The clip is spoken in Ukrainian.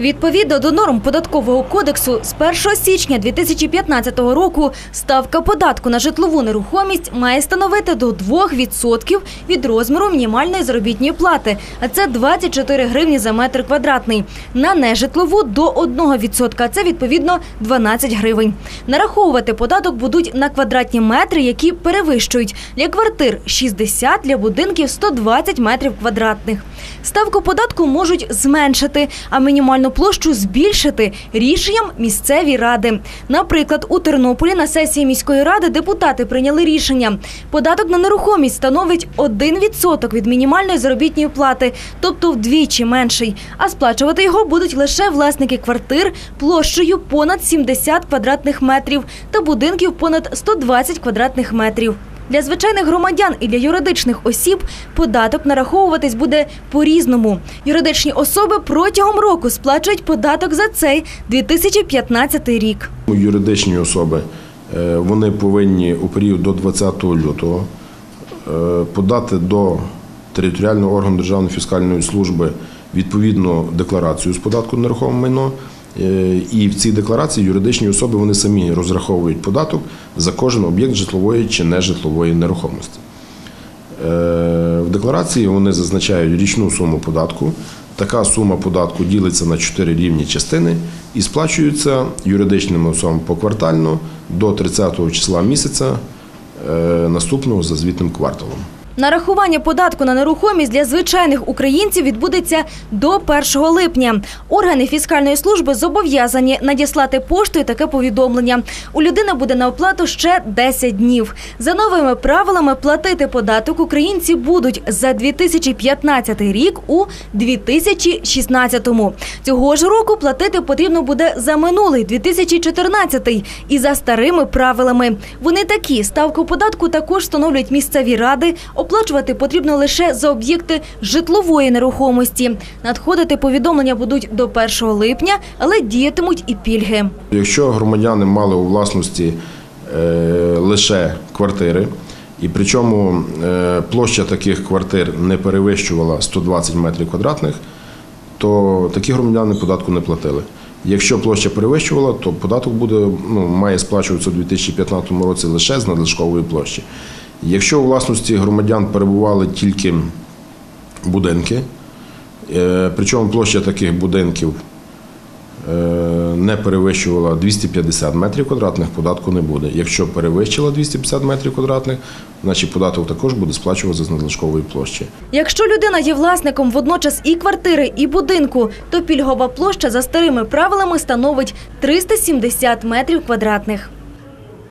Відповідно до норм податкового кодексу, з 1 січня 2015 року ставка податку на житлову нерухомість має становити до 2% від розміру мінімальної заробітної плати, а це 24 гривні за метр квадратний. На нежитлову до 1%, а це відповідно 12 гривень. Нараховувати податок будуть на квадратні метри, які перевищують для квартир 60, для будинків 120 метрів квадратних. Ставку податку можуть зменшити, а мінімальну площу збільшити рішенням місцеві ради. Наприклад, у Тернополі на сесії міської ради депутати прийняли рішення. Податок на нерухомість становить 1% від мінімальної заробітної плати, тобто вдвічі менший. А сплачувати його будуть лише власники квартир площею понад 70 квадратних метрів та будинків понад 120 квадратних метрів. Для звичайних громадян і для юридичних осіб податок нараховуватись буде по-різному. Юридичні особи протягом року сплачують податок за цей 2015 рік. Юридичні особи е, вони повинні у період до 20 лютого е, подати до територіального органу Державної фіскальної служби відповідну декларацію з податку на нерухоме майно. Е, І в цій декларації юридичні особи вони самі розраховують податок за кожен об'єкт житлової чи нежитлової нерухомості. Е, В декларації вони зазначають річну суму податку. Така сума податку ділиться на 4 рівні частини і сплачується юридичними особами поквартально до 30 числа місяця е, наступного за звітним кварталом. Нарахування податку на нерухомість для звичайних українців відбудеться до 1 липня. Органи фіскальної служби зобов'язані надіслати поштою таке повідомлення. У людини буде на оплату ще 10 днів. За новими правилами платити податок українці будуть за 2015 рік у 2016-му. Цього ж року платити потрібно буде за минулий 2014 і за старими правилами. Вони такі ставку податку також встановлюють місцеві ради. Оплачувати потрібно лише за об'єкти житлової нерухомості. Надходити повідомлення будуть до 1 липня, але діятимуть і пільги. Якщо громадяни мали у власності е, лише квартири, і причому е, площа таких квартир не перевищувала 120 метрів квадратних, то такі громадяни податку не платили. Якщо площа перевищувала, то податок буде, ну, має сплачуватися у 2015 році лише з надлишкової площі. Якщо у власності громадян перебували тільки будинки, причому площа таких будинків е, не перевищувала 250 метрів квадратних, податку не буде. Якщо перевищила 250 метрів квадратних, значить податок також буде сплачуватися з надлишкової площі. Якщо людина є власником водночас і квартири, і будинку, то пільгова площа за старими правилами становить 370 метрів квадратних.